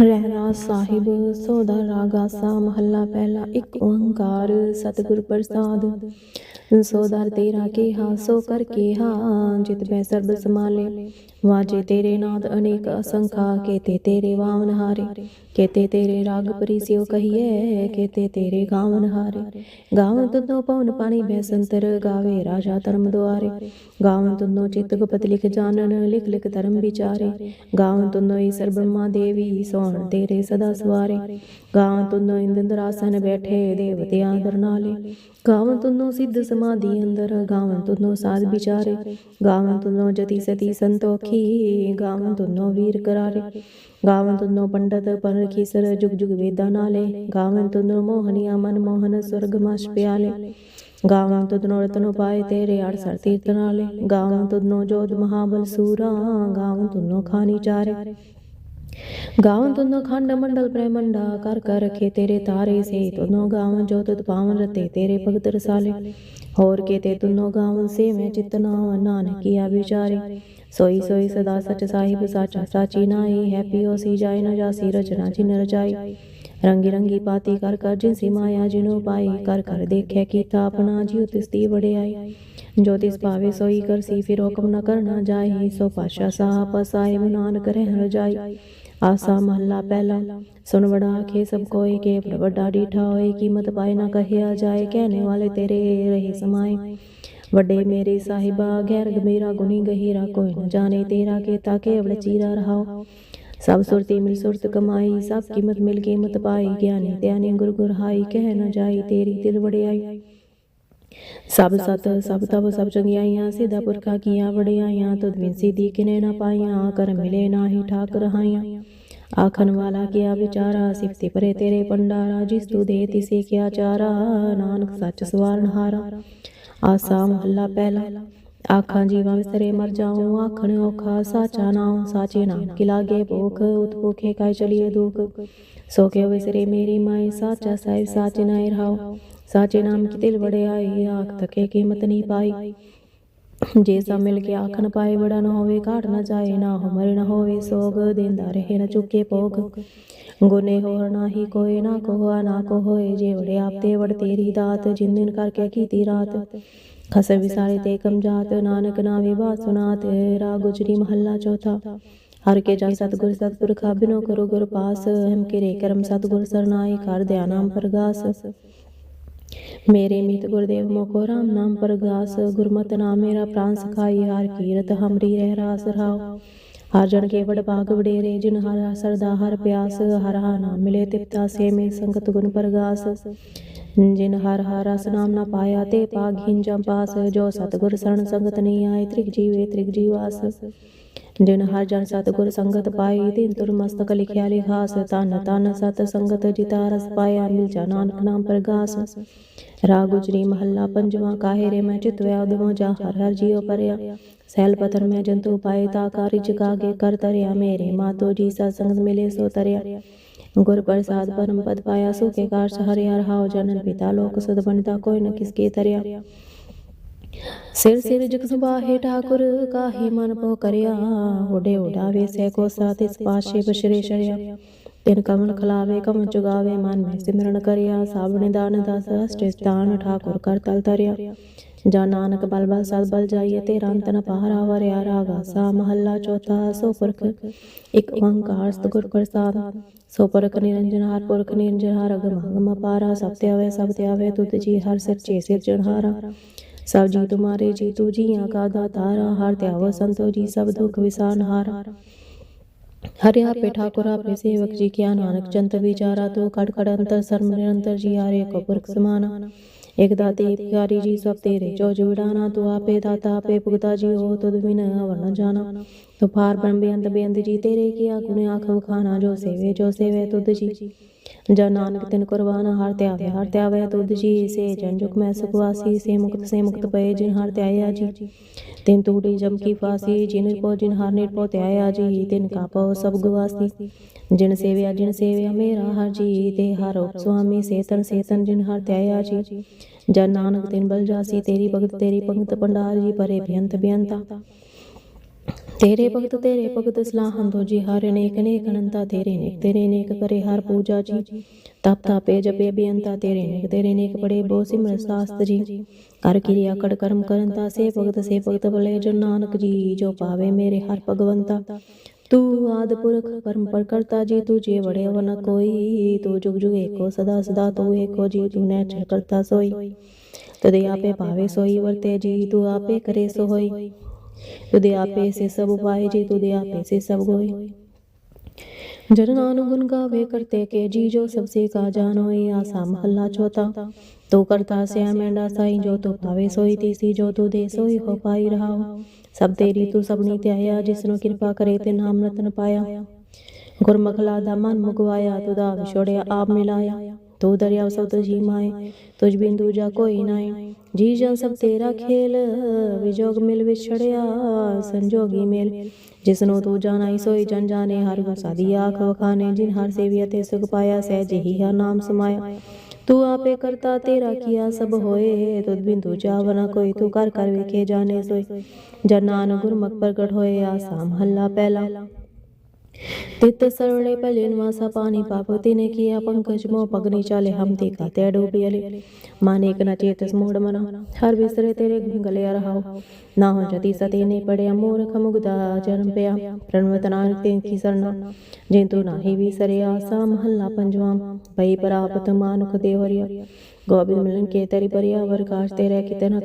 ਰਹਿਣਾ ਸਾਹਿਬ, ਸੋਦਾ ਰਾਗਾ ਮਹੱਲਾ ਪਹਿਲਾ, ਇੱਕ ਓੰਕਾਰ ਸਤਿਗੁਰ ਪ੍ਰਸਾਦ। ਸੋਦਰ ਤੇਰਾ ਕਿਹਾ, ਸੋ ਕਰ ਕੇਹਾ, ਜਿਤ ਮੈਂ ਸਰਬ ਸਮਾਲੇ ਵਾਜੇ ਤੇਰੇ ਨਾਦ ਅਨੇਕ ਅਸੰਖਾ, ਕੇਤੇ ਤੇਰੇ ਵਾਵਨ ਹਾਰੇ। ਕੇਤੇ ਤੇਰੇ ਰਾਗ ਪਰਿਸਿਓ ਕਹੀਏ ਕੇਤੇ ਤੇਰੇ ਗਾਵਨ ਹਾਰੇ। ਗਾਵਨ ਤੁਧੋ ਪਵਨ ਪਾਣੀ ਬੈਸੰਤਰ, ਗਾਵੇ ਰਾਜਾ ਧਰਮ ਦੁਆਰੇ। ਗਾਵਨ ਤੁਧੋ ਚਿਤ ਗੁਪਤ ਲਿਖ ਜਾਣਨ, ਲਿਖ ਲਿਖ ਧਰਮ ਵਿਚਾਰੇ। ਗਾਵਨ ਤੁਧੋ ਈਸਰ ਬ੍ਰਹਮਾ ਦੇਵੀ, ਸੋਹਣ ਤੇਰੇ ਸਦਾ ਸਵਾਰੇ। ਗਾਵਨ ਤੁਧੋ ਇੰਦਰਾਸਨ ਬੈਠੇ ਦੇਵਤਿਆਂ ਦਰ ਗਾਵਨ ਤੁਧੋ ਸਿੱਧ ਸਮਾਧੀ ਅੰਦਰ, ਗਾਵਨ ਤੁਧੋ ਸਾਧ ਵਿਚਾਰੇ। ਗਾਵਨ ਤੁਧੋ ਜਤੀ ਸਤੀ ਸੰਤੋਖੀ। ਗਾਵਨ ਤੁਧੋ ਵੀਰ ਕਰਾਰੇ। ਗਾਵਨ ਤੁਧੋ ਪੰਡਤ ਪਰਖੀ ਸਰ ਜੁਗ ਜੁਗ ਵੇਦਾਂ ਨਾਲੇ। ਗਾਵਨ ਤੁਧੋ ਮੋਹਨੀਆ ਮਨ ਮੋਹਨ ਸੁਰਗ ਮਸ ਪਿਆਲੇ। ਗਾਵਨ ਤੁਧਨੋ ਰਤਨ ਪਾਏ ਤੇਰੇ ਅੜ ਸਰ ਤੀਰਤ ਨਾਲੇ। ਗਾਵਨ ਤੁਧਨੋ ਜੋਧ ਮਹਾਬਲ ਸੂਰਾ, ਗਾਵਨ ਤੁਧਨੋ ਖਾਨੀ ਚਾਰੇ। ਗਾਵਨ ਤੁਨੋ ਖੰਡ ਮੰਡਲ ਪ੍ਰੇਮੰਡਾ, ਕਰ ਕਰ ਰਖੇ ਤੇਰੇ ਤਾਰੇ ਸੇ। ਤੁਨੋ ਗਾਵਨ ਜੋ ਤੁਧ ਪਾਵਨ ਰਤੇ ਤੇਰੇ ਭਗਤ ਰਸਾਲੇ। ਹੋਰ ਕੇ ਤੇ ਤੁਨੋ ਗਾਵਨ ਸੇ ਮੈਂ ਚਿਤਨਾ ਨਾਨਕ ਵਿਚਾਰੇ। ਸੋਈ ਸੋਈ ਸਦਾ ਸਚ ਸਾਹਿਬ ਸਾਚਾ ਸਾਚੀ ਨਾਈ ਹੈਪੀ ਹੋ ਸੀ ਜਾਏ ਨ ਜਾਸੀ ਰਚਨਾ ਜਿਨ ਰਜਾਈ ਰੰਗੀ ਰੰਗੀ ਪਾਤੀ ਕਰ ਕਰ ਜਿਨ ਸੀ ਮਾਇਆ ਜਿਨੋ ਪਾਈ ਕਰ ਕਰ ਦੇਖਿਆ ਕੀਤਾ ਆਪਣਾ ਜਿਉ ਤਿਸਤੀ ਵੜਿਆਈ। ਜੋ ਤਿਸ ਭਾਵੇ ਸੋਈ ਕਰਸੀ ਫਿਰ ਹੁਕਮ ਨ ਕਰਨਾ ਜਾਈ ਸੋ ਪਾਸ਼ਾ ਸਾਹ ਸਾਹਿਬ ਨਾਨਕ ਰਹਿ ਰਜਾਈ। ਆਸਾ ਮਹੱਲਾ ਪਹਿਲਾ। ਸੁਣ ਵੜਾ ਆਖੇ ਸਭ ਕੋਏ ਕੇ ਵੱਡਾ ਡੀਠਾ ਹੋਏ ਕੀਮਤ ਪਾਏ ਨਾ ਕਹਿਆ ਜਾਏ ਕਹਿਣੇ ਵਾਲੇ ਤੇਰੇ ਰਹੇ ਸਮਾਏ ਵੱਡੇ ਮੇਰੇ ਸਾਹਿਬਾ ਗੈਰ ਮੇਰਾ ਗੁਨੀ ਗਹੀਰਾ ਕੋਈ ਨ ਜਾਣੇ ਤੇਰਾ ਕੀਤਾ ਕੇਵਲ ਚੀਰਾ ਰਹਾਓ। ਸਭ ਸੁਰਤੀ ਮਿਲ ਸੁਰਤ ਕਮਾਈ ਸਭ ਕੀਮਤ ਮਿਲ ਕੀਮਤ ਪਾਈ ਗਿਆਨੀ ਧਿਆਨੀ ਗੁਰ ਗੁਰ ਹਾਈ ਕਹਿ ਨ ਜਾਈ ਤੇਰੀ ਦਿਲ ਵੜਿਆਈ। ਸਭ ਸਤ ਸਭ ਤਬ ਸਭ ਚੰਗਿਆਈਆਂ ਸਿਧਾ ਪੁਰਖਾ ਕੀਆਂ ਵੜਿਆਈਆਂ ਤੁਧ ਬਿਨ ਸਿਧੀ ਕਿਨੇ ਨਾ ਪਾਈਆਂ ਕਰ ਮਿਲੇ ਨਾਹੀ ਠਾਕ ਰਹਾਈਆਂ ਆਖਣ ਵਾਲਾ ਕਿਆ ਵਿਚਾਰਾ ਸਿਫਤੇ ਪਰੇ ਤੇਰੇ ਪੰਡਾਰਾ ਜਿਸ ਤੂ ਦੇ ਤਿਸੇ ਕਿਆ ਚਾਰਾ ਨਾਨਕ ਸੱਚ ਸਵਾਰਨ ਹਾਰਾ ਆਸਾ ਮਹੱਲਾ ਪਹਿਲਾ। ਆਖਾਂ ਜੀਵਾਂ ਵਿਸਰੇ ਮਰ ਜਾਉ ਆਖਣ ਔਖਾ ਸਾਚਾ ਨਾਮ ਸਾਚੇ ਨਾਮ ਕੀ ਲਾਗੇ ਭੁਖ ਉਤ ਭੁਖੇ ਕਾਇ ਚਲੀਏ ਦੁਖ। ਸੋ ਕੇ ਵਿਸਰੇ ਮੇਰੀ ਮਾਈ ਸਾਚਾ ਸਾਹਿਬ ਸਾਚੇ ਨਾਇ ਰਹਾਉ। ਸਾਚੇ ਨਾਮ ਕੀ ਦਿਲ ਵੜੇ ਆਖ ਤਕੇ ਕੀਮਤ ਨਹੀਂ ਪਾਈ। ਜੇ ਸਾ ਮਿਲ ਕੇ ਆਖਣ ਪਾਏ, ਬੜਾ ਨਾ ਹੋਵੇ ਘਾਟ ਨਾ ਜਾਏ, ਨਾ ਹੋ ਮਰ ਨਾ ਹੋਵੇ ਸੋਗ। ਦੇਂਦਾ ਰਹੇ ਨਾ ਚੁੱਕੇ ਭੋਗ। ਗੁਨੇ ਹੋਰ ਨਾਹੀ ਕੋਏ ਨਾ ਕੋਹਾ ਨਾ ਕੋ ਹੋਏ ਜੇ ਆਪ ਤੇ ਵੜ ਤੇਰੀ ਦਾਤ, ਜਿਨ ਦਿਨ ਕਰਕੇ ਕੀਤੀ ਰਾਤ। ਖਸ ਵਿਸਾਰੇ ਤੇ ਕਮ ਜਾਤ, ਨਾਨਕ ਨਾਵੇ ਬਾਤ ਸੁਨਾਤ ਰਾ ਗੁਜਰੀ ਮਹੱਲਾ ਚੌਥਾ। ਹਰ ਕੇ ਜਨ ਸਤਗੁਰ ਸਤਪੁਰਖਾ ਬਿਨੋ ਕਰੋ ਗੁਰ ਪਾਸ, ਹਮ ਕਿਰੇ ਕਰਮ ਸਤਗੁਰ ਸਰਨਾਈ ਕਰ ਦਿਆ ਨਾਮ ਪ੍ਰਗਾਸ। ਮੇਰੇ ਮਿਤ ਗੁਰਦੇਵ ਮੋਕੋ ਰਾਮ ਨਾਮ ਪ੍ਰਗਾਸ, ਗੁਰਮਤਿ ਨਾਮ ਮੇਰਾ ਪ੍ਰਾਨ ਸਖਾਈ, ਹਰ ਕੀਰਤ ਹਮਰੀ ਰਹਿ ਰਾਸ ਰਹਾਉ ਹਰ ਜਨ ਕੇ ਵਡ ਵਡੇਰੇ, ਜਿਨ ਹਰ ਸਰਦਾ, ਹਰ ਪਿਆਸ, ਹਰ ਹਾ ਨਾਮ ਮਿਲੇ ਤਿਪਤਾ ਸੇ ਮੇ ਸੰਗਤ ਗੁਣ ਪ੍ਰਗਾਸ। ਜਿਨ ਹਰ ਹਰ ਰਸ ਨਾਮ ਨਾ ਪਾਇਆ, ਤੇ ਪਾਗਹੀਨ ਜਮ ਪਾਸ, ਜੋ ਸਤਗੁਰ ਸਰਣ ਸੰਗਤ ਨਹੀਂ ਆਏ, ਤ੍ਰਿਗ ਜੀਵੇ, ਤ੍ਰਿਗ ਜੀਵਾਸ। ਜਿਨ ਹਰ ਜਨ ਸਤਗੁਰ ਸੰਗਤ ਪਾਈ ਤਿਨ ਤੁਰ ਮਸਤਕ ਲਿਖਿਆ ਲਿਖਾਸ। ਤਨ ਤਨ ਸਤ ਸੰਗਤ ਜਿਤਾ ਰਸ ਪਾਇਆ, ਮਿਲ ਜਾ ਨਾਨਕ ਨਾਮ ਪ੍ਰਗਾਸ। ਰਾਗ ਗੁਜਰੀ, ਮਹੱਲਾ ਪੰਜਵਾਂ ਕਾਹੇ ਰੇ ਮੈਂ ਚਿਤ ਵਿਆ ਜਾ, ਹਰ ਹਰ ਜੀਉ ਪਰਿਆ ਸੈਲ ਪਤਰ ਮੈਂ ਜੰਤੂ ਪਾਏ, ਤਾ ਕਾਰਿ ਜਗਾਗੇ ਕਰ ਤਰਿਆ ਮੇਰੇ ਮਾਤੋ ਜੀ ਸਤ ਸੰਗਤ ਮਿਲੇ, ਸੋ ਤਰਿਆ। ਗੁਰ ਪ੍ਰਸਾਦ ਪਰਮ ਪਦ ਪਾਇਆ, ਸੁਖੇ ਕਾਰ ਹਰਿ ਹਰ ਹਾਉ ਜਨਨ ਪਿਤਾ, ਲੋਕ ਸੁਧ ਬਣਤਾ ਕੋਈ ਨ ਕਿਸਕੇ ਤਰਿਆ। ਸਿਰ ਸਿਰ ਜਗ ਸੁਬਾਹੇ ਠਾਕੁਰ, ਕਾਹੇ ਮਨ ਪੋ ਕਰਿਆ। ਓਡੇ ਓਡਾਵੇ ਸੈ ਕੋ ਸਾਥ ਇਸ ਪਾਸ਼ੇ ਬਸ਼ਰੇ ਸ਼ਰਿਆ। ਤਿਨ ਕਮਲ ਖਲਾਵੇ ਕਮ ਚੁਗਾਵੇ, ਮਨ ਮੈਂ ਸਿਮਰਨ ਕਰਿਆ ਸਭ ਨਿਦਾਨ ਦਸ, ਅਸ਼ਟੇ ਸਥਾਨ ਠਾਕੁਰ ਕਰ ਤਲ ਤਰਿਆ ਜਾ ਨਾਨਕ ਬਲ ਬਲ ਸਦ ਬਲ ਜਾਈਏ ਤੇ ਰੰਤ ਨ ਪਹਰਾ ਵਰਿਆ ਰਾਗਾ ਸਾ ਮਹੱਲਾ ਚੌਥਾ, ਸੋ ਪੁਰਖ ਇੱਕ ਓੰਕਾਰ ਸਤਿਗੁਰ ਪ੍ਰਸਾਦ। ਸੋ ਪੁਰਖ ਨਿਰੰਜਨ ਹਰ, ਪੁਰਖ ਨਿਰੰਜਨ ਹਰ, ਅਗਮ ਅਗਮ ਪਾਰਾ, ਸਭ ਤੇ ਆਵੇ, ਸਭ ਤੇ ਆਵੇ, ਤੁਧ ਜੀ ਹਰ ਸੱਚੇ ਸਿਰ ਚੜਹਾਰਾ। ਸਭ ਜੀ ਤੁਮਾਰੇ ਜੀ ਤੂ ਜੀਆਂ ਕਾ ਦਾਤਾਰਾ, ਹਰ ਧਿਆਵ ਸੰਤੋ ਜੀ, ਸਭ ਦੁਖ ਵਿਸਾਨ ਹਾਰਾ ਹਰਿ ਆਪੇ ਠਾकुर ਆਪੇ ਸੇਵਕ ਜੀ ਕਿਆ ਨਾਨਕ ਚੰਤ ਵਿਚਾਰਾ, ਤੋ ਕੜ ਕੜ ਅੰਤਰ ਸਰਮ ਨਿਰੰਤਰ ਜੀ ਹਾਰੇ ਕੋ ਪੁਰਖ ਸਮਾਨਾ। ਇਕ ਦਾਤੇ ਪਿਆਰੀ ਜੀ ਸਭ ਤੇਰੇ ਜੋ ਜੁੜਾਨਾ ਤੂੰ ਆਪੇ ਦਾਤਾ ਆਪੇ ਭੁਗਤਾ ਜੀ ਹੋ, ਤੁਧ ਬਿਨ ਅਵਰ ਨ ਜਾਣਾ। ਤੂੰ ਫਾਰ ਬ੍ਰਹਮ ਬੇਅੰਤ ਬੇਅੰਤ ਜੀ, ਤੇਰੇ ਕੀਆ ਗੁਣ ਆਖ ਵਖਾਨਾ, ਜੋ ਸੇਵੇ ਜੋ ਸੇਵੇ ਤੁਧ ਜਾ ਨਾਨਕ ਤਿਨ ਕੁਰਬਾਨ, ਹਰ ਧਿਆਵੇ ਹਰ ਧਿਆਵੇ ਤੁਧ ਜੀ ਸੇ ਜਨ ਜੁਗ ਮੈਂ ਸੁਖਵਾਸੀ, ਸੇ ਮੁਕਤ ਸੇ ਮੁਕਤ ਪਏ, ਜਿਨ ਹਰ ਧਿਆਇਆ ਜੀ। ਤਿਨ ਟੂਟੀ ਜਮ ਕੀ ਫਾਸੀ, ਜਿਨ ਕੋ ਜਿਨ ਹਰ ਨਿਰਭਉ ਧਿਆਇਆ ਜੀ। ਤਿਨ ਕਾ ਪਉ ਸਭ ਗਵਾਸੀ, ਜਿਨ ਸੇਵਿਆ ਜਿਨ ਸੇਵਿਆ ਮੇਰਾ ਹਰ ਜੀ। ਤੇ ਹਰ ਉਪ ਸੁਆਮੀ, ਸੇਤਨ ਸੇਤਨ, ਜਿਨ ਹਰ ਧਿਆਇਆ ਜੀ। ਜਨ ਨਾਨਕ ਤਿਨ ਬਲ ਜਾਸੀ, ਤੇਰੀ ਭਗਤ, ਤੇਰੀ ਪੰਗਤ ਪੰਡਾਰ ਜੀ, ਪਰੇ ਬੇਅੰਤ ਬੇਅੰਤਾ। ਤੇਰੇ ਭਗਤ ਤੇਰੇ ਭਗਤ ਸਲਾਹੰ ਜੀ ਹਰ ਅਨੇਕ ਅਨੇਕ ਅਨੰਤਾ ਤੇਰੇ ਨੇਕ ਤੇਰੇ ਨੇਕ ਕਰੇ ਹਰ ਪੂਜਾ ਜੀ। ਤਪ ਤਾਪੇ ਜਪੇ ਬੇਅੰਤਾ ਤੇਰੇ ਨੇਕ ਤੇਰੇ ਨੇਕ ਪੜੇ ਬੋ ਸਿਮਰ ਸਾਸਤ ਜੀ। ਕਰ ਕਿਰਿਆ ਕੜ ਕਰਮ ਕਰੰਤਾ ਸੇ ਭਗਤ ਸੇ ਭਗਤ ਬਲੇ ਜੋ ਨਾਨਕ ਜੀ ਜੋ ਪਾਵੇ ਮੇਰੇ ਹਰ ਭਗਵੰਤਾ। ਤੂੰ ਆਦ ਪੁਰਖ ਪਰਮ ਪਰ ਕਰਤਾ ਜੀ ਤੂੰ ਜੇ ਵੜੇ ਵਨ ਕੋਈ ਤੂੰ ਜੁਗ ਜੁਗ ਏਕੋ ਸਦਾ ਸਦਾ ਤੂੰ ਏਕੋ ਜੀ ਤੂੰ ਨੈ ਚਲ ਕਰਤਾ ਸੋਈ ਤਦੇ ਆਪੇ ਭਾਵੇ ਸੋਈ। ਵਰਤੇ ਜੀ ਤੂੰ ਆਪੇ ਕਰੇ ਸੋ ਹੋਈ ਤੁਦੇ ਆਪੇ ਸੇ ਸਭ ਉਪਾਏ, ਜੀ ਤੁਦੇ ਆਪੇ ਸੇ ਸਭ ਹੋਏ ਜਨ ਨਾਨਕ ਗੁਣ ਗਾਵੇ ਕਰਤੇ ਕੇ ਜੀ, ਜੋ ਸਭ ਸੇ ਕਾ ਜਾਨ ਹੋਏ, ਆਸਾ ਮਹੱਲਾ ਚੌਥਾ। ਤੋ ਕਰਤਾ ਸਿਆ ਮੈਂਡਾ ਸਾਈ ਜੋ ਤੋ ਭਾਵੇ ਸੋਈ ਤੀਸੀ, ਜੋ ਤੂ ਦੇ ਸੋਈ ਹੋ ਪਾਈ ਰਹਾਉ ਸਭ ਤੇਰੀ ਤੂੰ ਸਭਨੀ ਧਿਆਇਆ ਜਿਸ ਨੂੰ ਕਿਰਪਾ ਕਰੇ ਤੇ ਨਾਮ ਰਤਨ ਪਾਇਆ। ਗੁਰਮਖਲਾ ਦਾ ਮਨ ਮੁਗਵਾਇਆ ਤੁਦਾ ਵਿਛੋੜਿਆ, ਆਪ ਮਿਲਾਇਆ। ਤੂੰ ਦਰਿਆ ਸਭ ਤੁਝੀ ਮਾਏ ਤੁਝ ਬਿਨ ਦੂਜਾ ਕੋਈ ਨਾਏ। ਜੀ ਜਨ ਸਭ ਤੇਰਾ ਖੇਲ ਵਿਜੋਗ ਮਿਲ ਵਿਛੜਿਆ ਸੰਜੋਗੀ ਮੇਲ। ਜਿਸ ਨੂੰ ਤੂੰ ਜਾਣਾਈ ਸੋਈ ਜਨ ਜਾਣੇ ਹਰ ਗੁਣ ਸਾਦੀ ਆਖ ਵਖਾਨੇ ਜਿਨ ਹਰ ਸੇਵਿਆ ਤੇ ਸੁਖ ਪਾਇਆ ਸਹਿਜ ਹੀ ਹਰ ਨਾਮ ਸਮਾਇਆ। ਤੂੰ ਆਪੇ ਕਰਤਾ ਤੇਰਾ ਕੀਆ ਸਭ ਹੋਏ ਤੁਧ ਬਿਨ ਦੂਜਾ ਬਨਾ ਕੋਈ ਤੂੰ ਕਰ ਕਰ ਵੇਖੇ ਜਾਣੇ ਸੋਈ ਜਨ ਨਾਨਕ ਗੁਰਮੁਖ ਪ੍ਰਗਟ ਹੋਏ ਆਸਾ ਮਹੱਲਾ ਪਹਿਲਾ। ਤਿਤ ਸਰਵਣੇ ਭਲੇ ਨਿਵਾਸਾ ਪਾਣੀ ਪਾਪਤੀ ਨੇ ਕੀਆ ਪੰਕਜ ਮੋ ਪਗਨੀ ਚਾਲੇ ਹਮ ਤੇ ਕਾਤੇ ਡੂਬੀਲੇ ਮਾਨੇ ਕ ਨ ਚੇਤਸ ਮੋੜ ਮਨਾ ਹਰ ਵਿਸਰੇ ਤੇਰੇ ਗੁਣ ਗਲਿਆ ਰਹਾਉ ਨਾ ਹੋ ਜਤੀ ਸਤੇ ਨੇ ਪੜਿਆ ਮੂਰਖ ਮੁਗਦਾ ਜਨਮ ਪਿਆ ਪ੍ਰਣਵਤ ਨਾਨਕ ਤੇ ਕੀ ਸਰਨਾ ਜੇ ਤੂੰ ਨਾਹੀ ਵਿਸਰੇ ਆਸਾ ਮਹੱਲਾ ਪੰਜਵਾਂ ਭਈ ਪ੍ਰਾਪਤ ਮਾਨੁਖ ਦੇ ਹਰਿਆ ਗੋਬਿੰਦ ਮਿਲਨ ਕੇ ਤੇਰੀ ਪਰਿਆ ਵਰਕਾਸ਼ ਤੇਰੇ ਕਿਤੇ ਨ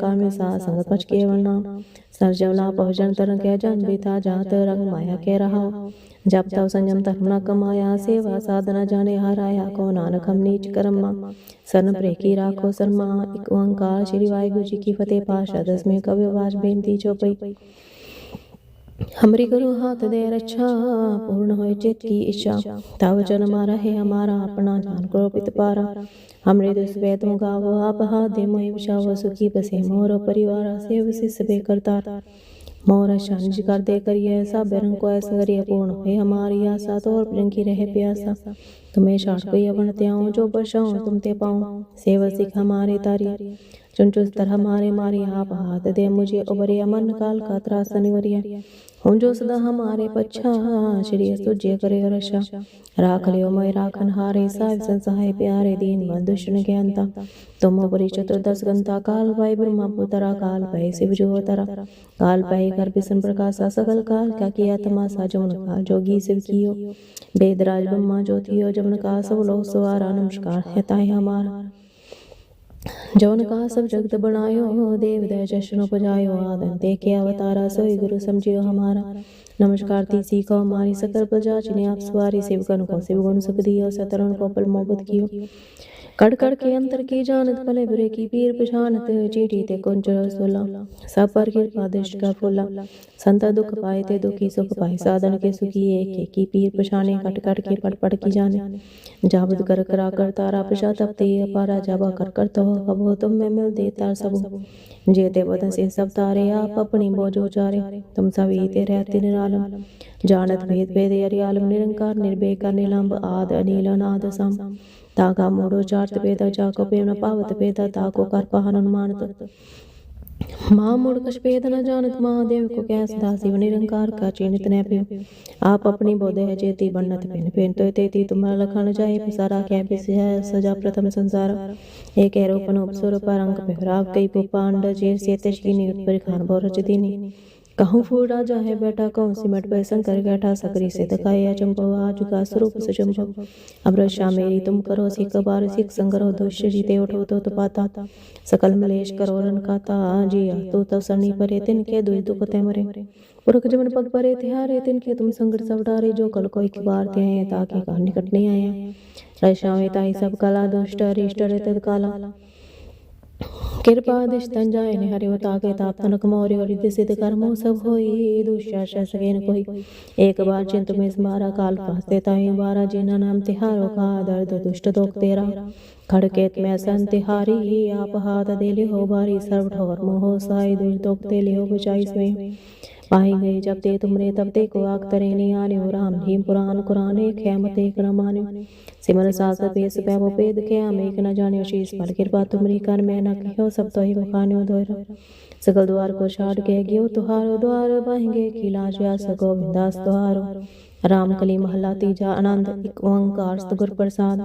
ਕਾਮੇ ਸਾ ਸੰਗਤ ਪਛ ਕੇ ਵਰਨਾ ਸਰਜਵਲਾ ਪਹੁੰਚਨ ਤਰਨ ਕਹਿ ਜਨ ਬੀਤਾ ਜਾਤ ਰੰਗ ਮਾਇਆ ਕੇ ਰਹਾਉ। ਜਪ ਤਉ ਸੰਜਮ ਧਰਮ ਨ ਕਮਾਇਆ, ਸੇਵਾ ਸਾਧਨਾ ਜਾਣੇ ਹਰਾਇਆ ਪ੍ਰੇ ਕੀ ਰਾਖੋ ਸਰਮਾ, ਇਕ ਓੰਕਾਰ ਸ੍ਰੀ ਵਾਹਿਗੁਰੂ ਜੀ ਕੀ ਫਤਿਹ ਪਾਸ਼ਾ ਦਸਵੇਂ ਕਵਿ ਵਾਜ ਬੇਨਤੀ ਚੋਪਈ। हमरी गुरु हाथ दे रक्षा पूर्ण होए चित की इच्छा तव जन मारा है हमारा अपना जान करो पित पारा हमरे दुस वेदों गावो आप हाथ दे मोहि बचावो सुखी बसे मोर परिवार सेव सिस बे करतार मोर शांज कर दे करिए सब रंग को ऐसा करिए पूर्ण होए हमारी आशा तो और प्रियं की रहे प्यासा तुम्हें शाट को यवन त्याऊं जो बसाऊं तुम ते पाऊं सेव सिख हमारे तारी चुन चुन तरह मारे मारे आप हाथ दे मुझे उबरिया मन काल का त्रास निवरिया હું જો સદા હમારે પચ્છા શ્રી સુજ્ય કરે રશા રાખ લ્યો મય રાખન હારે સાહેબ સંસહાય પ્યારે દીન મન દુષ્ણ જ્ઞાનતા તમો પરી ચતુર્દશ ગંતા કાલ ભાઈ બ્રહ્મા પુતરા કાલ ભાઈ શિવ જો તરા કાલ ભાઈ કર વિષ્ણ પ્રકાશ સગલ કાલ કા કિયા તમા સાજોન કાલ જોગી શિવ કિયો બેદરાજ બ્રહ્મા જ્યોતિયો જમન કા સબ લો સવારા નમસ્કાર હેતાય હમારા जौन कहा सब जगत बनायो देव दय जशन उपजायो आदन ते के अवतारा सोई गुरु समझियो हमारा नमस्कार ती सीखो हमारी सकल प्रजा जिन्हें आप सवारी सेवकन को शिव गुण सुख दियो सतरण को पल मोहब्बत कियो ਕੜ ਕੜ ਕੇ ਅੰਤਰ ਕੀ ਜਾਣਤ, ਭਲੇ ਬੁਰੇ ਕੀ ਪੀਰ ਪਛਾਨਤ ਚੀਟੀ ਤੇ ਕੁੰਜ ਰਸੂਲਾ। ਸਭ ਪਰ ਕਿਰਪਾ ਦੇਸ਼ ਕਾ ਫੁੱਲਾ। ਸੰਤਾ ਦੁਖ ਪਾਏ ਤੇ ਦੁਖੀ ਸੁਖ ਪਾਏ। ਸਾਧਨ ਕੇ ਸੁਖੀ ਏਕ ਏਕੀ ਪੀਰ ਪਛਾਨੇ ਕਟ ਕਟ ਕੇ ਪੜ ਪੜ ਕੀ ਜਾਣੇ। ਜਾਬਦ ਕਰ ਕਰਾ ਕਰ ਤਾਰਾ ਪਛਾਤਪ ਤੇ ਅਪਾਰਾ ਜਾਬਾ ਕਰ ਕਰ ਤੋ। ਹਬੋ ਤੁਮ ਮੈਂ ਮਿਲ ਦੇਤਾ ਸਭ। ਜੇ ਤੇ ਬਦਨ ਸੇ ਸਭ ਤਾਰੇ, ਆਪ ਆਪਣੀ ਬੋਝ ਉਚਾਰੇ। ਤੁਮ ਸਭੀ ਤੇ ਰਹਤੇ ਨਿਰਾਲਮ ਜਾਣਤ ਭੇਦ ਭੇਦ ਅਰੀ ਆਲਮ ਨਿਰੰਕਾਰ ਨਿਰਬੇਕਾਰ ਨਿਲੰਬ ਆਦ ਅਨੀਲ ਅਨਾਦ ਸਮ తాగా మూడో జార్త్ పేద జాకోపేన పావత పేద తాకో కర్పహన అనుమానత ਮਾਂ ਮੁੜਕਸ਼ ਭੇਦ ਨ ਜਾਣਤ ਮਹਾਦੇਵ ਕੋ ਕੈਸ ਦਾਸੀ ਵਨ ਨਿਰੰਕਾਰ ਕਾ ਚਿੰਤ ਨੈ ਪਿਓ। ਆਪ ਆਪਣੀ ਬੋਧੇ ਹੈ ਜੇਤੀ ਬਣਨਤ ਪਿਨ ਪਿਨ ਤੋਇ ਤੇਤੀ ਤੁਮਰ ਲਖਣ ਜਾਏ, ਪਿਸਾਰਾ ਕੈ ਬਿਸ ਹੈ ਸਜਾ ਪ੍ਰਥਮ ਸੰਸਾਰ। ਏਕ ਐਰੋਪਨ ਉਪਸੁਰ ਪਰੰਗ ਪਹਿਰਾਵ ਕਈ ਪੁਪਾਂਡ ਜੇ ਸੇਤਿਸ਼ ਕੀ ਨਿਯੁਤ ਪਰਿਖਾਨ ਬੋਰਜ ਦੀਨੀ कहूँ फूल राजा है बेटा कहूँ सिमट पे शंकर बैठा सकरी से दिखाया चंपो, आज का स्वरूप से चंपो। अब मेरी तुम करो सिख बार सिख संगरो दुष्य जीते उठो तो तो पाता। सकल मलेश करो, रन काता जिया तो तब सनी परे तिनके दुई दुख ते मरे। पुरख जमन पग परे, तिहारे तिनके तुम संकट सब डारे, जो कल की बार ते आए, ताकि का निकट नहीं आया। में ताई सब कला, दुष्ट अरिष्ट तद काला। कृपा दिष्टन जाय ने हरि ताके ताप तनक मोरे और रिद्धि सिद्ध कर्मो सब होई दुष्टा सगेन कोई एक बार चिंत में स्मारा काल फास्ते ताई बारा जिना नाम तिहारो का दर्द दुष्ट दोख तेरा खड़केत में सन तिहारी आप हाथ दे ले हो बारी सर्व ठोर मोह साई दुष दोख ते ले हो बचाई स्वयं पाए गए जब ते तुमरे तब ते को आग तरे ने आने राम हीम पुराण कुरान एक है मत एक न माने सिमर सास पेस पै वो पेद के हम एक न जाने शीस पर कृपा तुमरी कर मैं न कहो सब तो ही मुखाने दोहरा सकल द्वार को छाड़ के गयो तुहारो द्वार बहेंगे की लाज व्यास गोविंदास तुहारो राम कली महला तीजा आनंद एक ओंकार सतगुर प्रसाद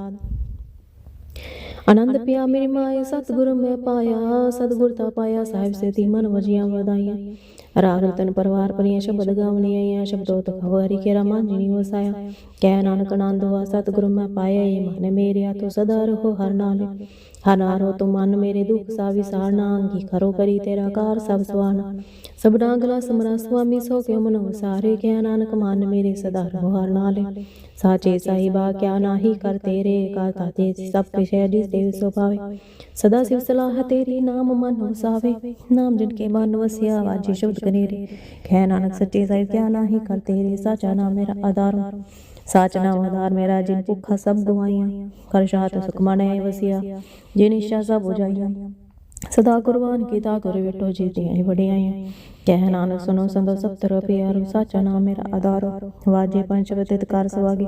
आनंद पिया मेरी माए सतगुरु मैं पाया सतगुर ता पाया साहिब से ती मन वजियां वदाइयां રાગ રતન પરવાર પરિય શબ્દ ગાવણી અહીંયા શબ્દો તો ખવારી કે રામાજીની વસાયા કે નાનક નાંદવા સતગુરુ માં પાયા એ મને મેર્યા તો સદા રહો હર નાલે ਹਨਾਰੋ ਤੁਮਨ ਮੇਰੇ ਦੁਖ ਸਾ ਵਿਸਾਰਨਾ, ਅੰਗੀ ਖਰੋ ਕਰੀ ਤੇਰਾ ਕਾਰ ਸਭ ਸਵਾਨਾ। ਸਬਨਾ ਗਲਾ ਸਮਰਾ ਸੁਆਮੀ ਸੋ ਕਿਉ ਮਨੋ ਸਾਰੇ ਕਿਆ ਨਾਨਕ ਮਨ ਮੇਰੇ ਸਦਾ ਰੋਹਰ ਨਾਲੇ। ਸਾਚੇ ਸਾਹਿਬਾ, ਕਿਆ ਨਾਹੀ ਕਰ ਤੇਰੇ ਕਰਤਾ ਤੇ ਸਭ ਪਿਛੇ ਜਿਸ ਦੇਵ ਸੋ ਪਾਵੇ ਸਦਾ ਸਿਵ ਸਲਾਹ ਤੇਰੀ ਨਾਮ ਮਨ ਵਸਾਵੇ ਨਾਮ ਜਿਨ ਕੇ ਮਨ ਵਸਿਆ, ਵਾਜੀ ਸ਼ਬਦ ਕਨੇਰੇ। ਖੈ ਨਾਨਕ ਸੱਚੇ ਸਾਹਿਬ, ਕਿਆ ਨਾਹੀ ਕਰ ਤੇਰੇ, ਸਾਚਾ ਨਾਮ ਮੇਰਾ ਆਧਾਰ। ਸਾਚ ਨਾਮ ਆਧਾਰ ਮੇਰਾ ਜਿਨ ਭੁੱਖਾ ਸਭ ਗਵਾਈਆਂ ਕਰ ਸ਼ਾਹਤ ਸੁਖਮਨ ਹੈ ਵਸਿਆ। ਜਿਨ ਇਸ਼ਾ ਸਭ ਬੁਝਾਈਆਂ ਸਦਾ ਕੁਰਬਾਨ ਕੀਤਾ ਕਰ ਵਿਟੋ ਜੀਤੀਆਂ ਹੀ ਵੜਿਆਈਆਂ ਕਹਿ ਨਾਨਕ ਸੁਨੋ ਸੰਦੋ ਸਭ ਤਰੋ ਪਿਆਰੋ ਸਾਚਾ ਨਾਮ ਮੇਰਾ ਆਧਾਰ। ਵਾਜੇ ਪੰਜ ਬਤਿਤ ਕਰ ਸਵਾਗੇ।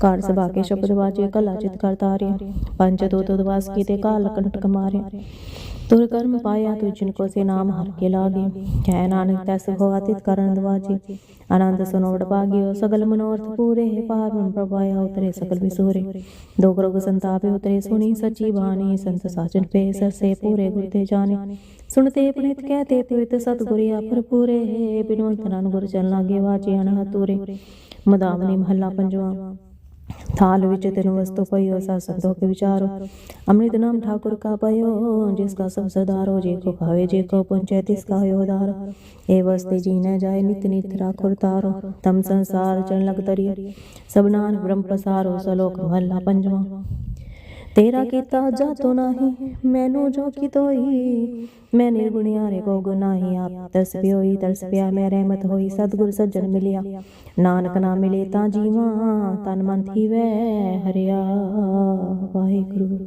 ਕਾਰ ਸਵਾ ਕੇ ਸ਼ਬਦ ਵਾਜੇ ਕਲਾ ਚਿਤ ਕਰਤਾਰਿਆ ਪੰਜ ਦੋ ਦੋ ਦਵਾਸ ਕੀਤੇ ਕਾਲ ਕੰਟਕ ਮਾਰਿਆ ਤੁਰ ਕਰਮ ਪਾਇਆ ਤੂ ਜਿਨ ਕੋ ਸੇ ਨਾਮ ਹਰ ਕੇ ਲਾਗੇ। ਕਹਿ ਨਾਨਕ ਤਸ ਹੋ ਅਤਿਤ ਕਰਨ ਦਵਾਜੀ। ਆਨੰਦ ਸੁਨੋ ਵਡ ਭਾਗਿਓ ਸਗਲ ਮਨੋਰਥ ਪੂਰੇ। ਪਾਰ ਬ੍ਰਹਮ ਪ੍ਰਭਾਇਆ ਉਤਰੇ ਸਕਲ ਵਿਸੂਰੇ। ਦੁਖ ਰੋਗ ਸੰਤਾਪੇ ਉਤਰੇ ਸੁਣੀ ਸਚੀ ਬਾਣੀ। ਸੰਤ ਸਾਚਨ ਪੇ ਸਰਸੇ ਪੂਰੇ ਜਾਣੇ। ਸੁਣਤੇ ਪਣਿਤ ਕਹਤੇ ਪਵਿੱਤ ਸਤਿਗੁਰਿਆ ਭਰਪੂਰੇ ਬਿਨਵੰਤ ਨਾਨ ਗੁਰ ਚਰਨ ਲਾਗੇ ਵਾਚੇ ਅਨਹਤੂਰੇ ਮਦਾਵਨੀ ਮਹੱਲਾ ਪੰਜਵਾ। थाल विच तिन वस्तु पयो सा शब्दों के विचारो अमृत नाम ठाकुर का पयो जिसका सब सदारो जे को भावे जे को पुंचे तिसका योदार ए वस्ते जी न जाए नित नित राखुर तारो तम संसार चन लग तरिय सब नान ब्रह्म प्रसारो सलोक महला पंजवा तेरा ਕੀਤਾ ਜਾਤੋ ਨਾਹੀ, ਮੈਨੂੰ ਜੋ ਕੀ ਤੋਈ ਮੈਂ ਨਿਰਗੁਣਿਆਰੇ ਕੋ ਗੁਨਾਹੀ ਆਪ ਤਰਸ ਪਿਓਈ, ਤਰਸ ਪਿਆ ਮੈਂ ਰਹਿਮਤ ਹੋਈ, ਸਤਿਗੁਰ ਸੱਜਣ ਮਿਲਿਆ। ਨਾਨਕ ਨਾ ਮਿਲੇ ਤਾਂ ਜੀਵਾਂ, ਤਨ ਮਨ ਥੀਵੈ, ਹਰਿਆ ਵਾਹਿਗੁਰੂ।